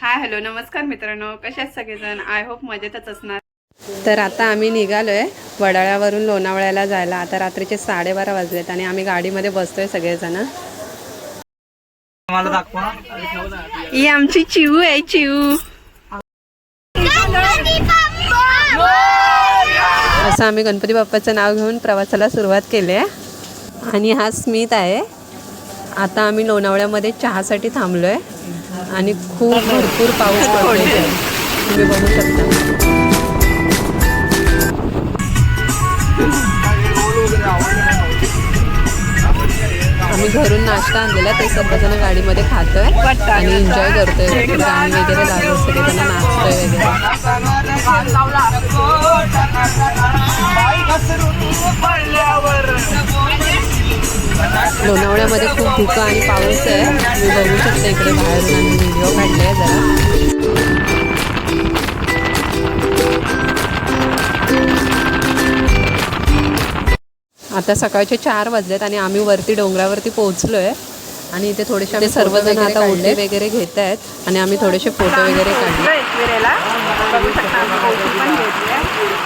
Hi hello नमस्कार मित्रांनो. कशात सगळेजण? आय होप मजेतच असणार. तर आता आम्ही निघालोय वडाळ्यावरून लोणावळ्याला जायला. आता रात्रीचे साडेबारा वाजलेत आणि आम्ही गाडीमध्ये बसतोय सगळेजण. ही आमची चिऊ आहे चिऊ. असं आम्ही गणपती बाप्पाचं नाव घेऊन प्रवासाला सुरुवात केली आहे. आणि हा स्मित आहे. आता आम्ही लोणावळ्यामध्ये चहासाठी थांबलो आहे आणि खूप भरपूर पाऊस पडतोय. तुम्ही बघू शकता. आम्ही घरून नाश्ता आणलेला ते सर्वजण गाडीमध्ये खातोय आणि एन्जॉय करतोय. गाणी वगैरे लावलं सगळेजण नाचतोय वगैरे. लोणावळ्यामध्ये खूप धुकं आणि पाऊस आहे. तुम्ही बघू शकता इकडे बाहेरून आम्ही व्हिडिओ काढले जरा. आता सकाळचे चार वाजलेत आणि आम्ही वरती डोंगरावरती पोहोचलोय. आणि इथे थोडेसे सर्वजण आता ओढे वगैरे घेत आहेत आणि आम्ही थोडेसे फोटो वगैरे काढले.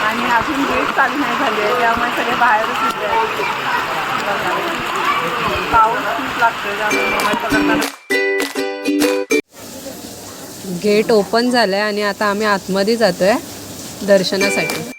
आणि अजून गेट चालू नाही झाली आहे त्यामुळे सगळे बाहेरच गेट ओपन झालं आहे आणि आता आम्ही आतमध्ये जातो आहे दर्शनासाठी.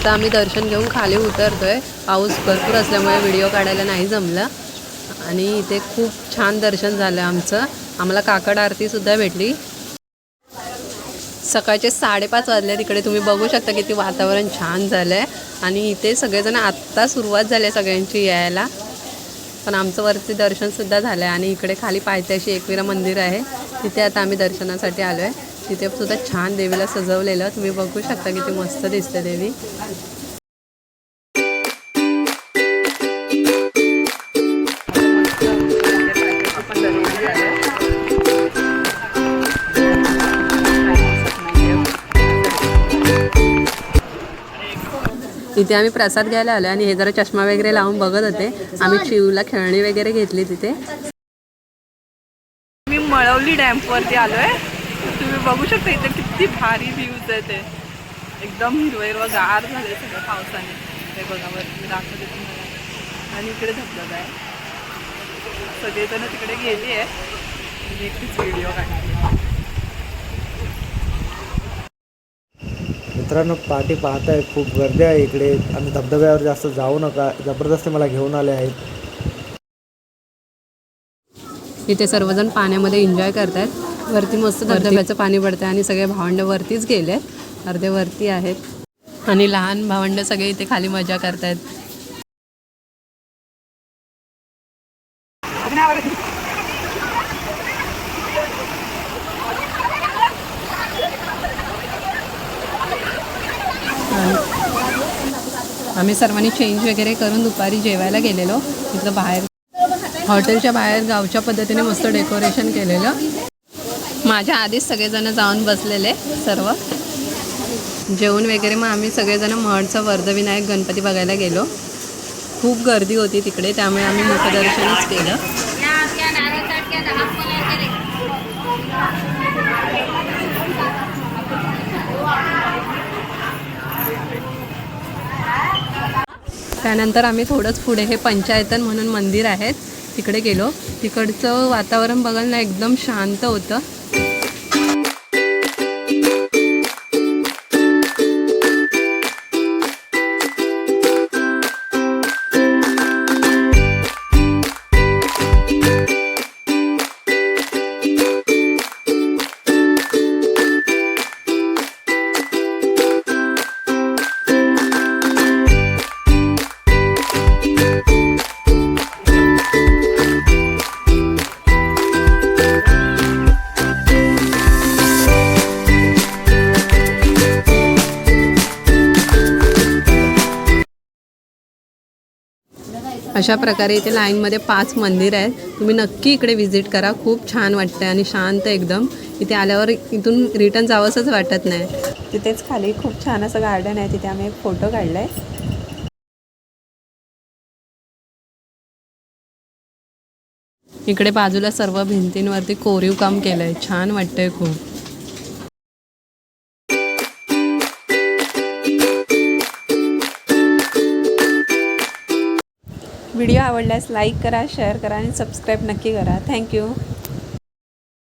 आता आम्ही दर्शन घेऊन खाली उतरतोय. पाऊस भरपूर असल्यामुळे व्हिडिओ काढायला नाही जमलं. आणि इथे खूप छान दर्शन झालं आमचं. आम्हाला काकड आरतीसुद्धा भेटली. सकाळचे साडेपाच वाजले तिकडे तुम्ही बघू शकता किती वातावरण छान झालं आहे आणि इथे सगळेजण आत्ता सुरुवात झाली आहे सगळ्यांची यायला. पण आमचं वरती दर्शनसुद्धा झालं आहे आणि इकडे खाली पायथ्याशी एकविरा मंदिर आहे. तिथे आता आम्ही दर्शनासाठी आलो आहे तिथे सुद्धा छान देवीला सजवलेलं. तुम्ही बघू शकता किती मस्त दिसते देवी. इथे आम्ही प्रसाद घ्यायला आलो आणि हे जरा चष्मा वगैरे लावून बघत होते. आम्ही चिवला खेळणी वगैरे घेतली तिथे. मी मळवली डॅम्पवरती आलोय. बघू शकता इथे किती भारी व्ह्यूज आहे ते. एकदम हिरवं हिरवं गार झाले सगळं पावसाने. ते बघा वरती दाखवते तुम्हाला. आणि इकडे धबधबा आहे. सगळेजण तिकडे गेली आहे मी एकटीच व्हिडिओ काढली मित्रांनो पाठी पाहताय खूप गर्दी आहे इकडे. आणि धबधब्यावर जास्त जाऊ नका. जबरदस्ती मला घेऊन आले आहेत. इथे सर्वजण पाण्यामध्ये एन्जॉय करतायत. वरती मस्त धबधब्याचं पाणी पडतंय आणि सगळे भावंड वरतीच गेले अर्धे वरती आहेत. आणि लहान भावंड सगळे इथे खाली मजा करतायत. आम्ही सर्वांनी चेंज वगैरे करून दुपारी जेवायला गेलेलो. तिथलं बाहेर हॉटेलच्या बाहेर गावच्या पद्धतीने मस्त डेकोरेशन केलेलं. माझ्या आधीच सगळेजण जाऊन बसलेले सर्व. जेवण वगैरे मग आम्ही सगळेजण महडचं वर्धविनायक गणपती बघायला गेलो. खूप गर्दी होती तिकडे त्यामुळे आम्ही मुखदर्शनच केलं. त्यानंतर आम्ही थोडंच पुढे हे पंचायतन म्हणून मंदिर आहेत तिकडे गेलो. तिकडचं वातावरण बघायला ना एकदम शांत होतं. अशा प्रकारे इथे लाईनमध्ये पाच मंदिर आहेत. तुम्ही नक्की इकडे व्हिजिट करा. खूप छान वाटतं आणि शांत एकदम. इथे आल्यावर इथून रिटर्न जावंसंच वाटत नाही. तिथेच खाली खूप छान असं गार्डन आहे. तिथे आम्ही एक फोटो काढला आहे इकडे बाजूला सर्व भिंतींवरती कोरीव काम केलं आहे छान वाटतंय खूप. व्हिडिओ आवडल्यास लाईक करा शेअर करा आणि सबस्क्राईब नक्की करा. थँक्यू.